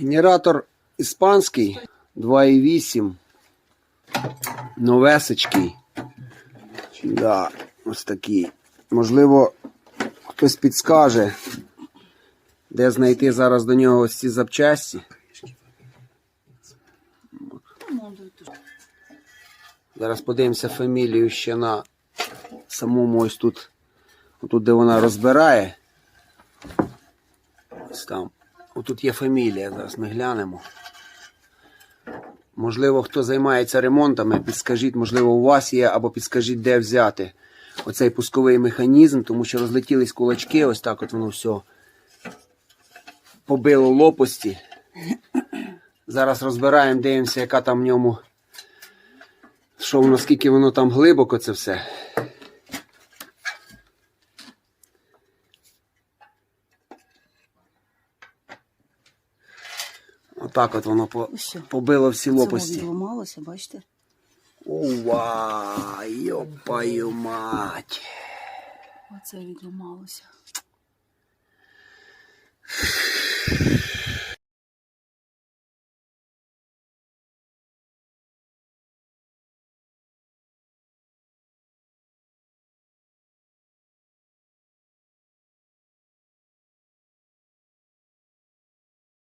Генератор іспанський 2,8. Новесечкий. Да, ось такий. Можливо, хтось підскаже, де знайти зараз до нього ось ці запчасті. Зараз подивимося фамілію ще на самому ось тут, тут де вона розбирає. Ось там. Отут є фамілія, зараз ми глянемо. Можливо, хто займається ремонтами, підскажіть, можливо, у вас є, або підскажіть, де взяти оцей пусковий механізм, тому що розлетілись кулачки, ось так от воно все побило лопасті. Зараз розбираємо, дивимося, яка там в ньому. Що воно, скільки воно там глибоко це все. Отак от воно по, Ось побило всі лопасті. Це відломалося, відламалося, бачите? Ова, йопаю мать. Оце відламалося.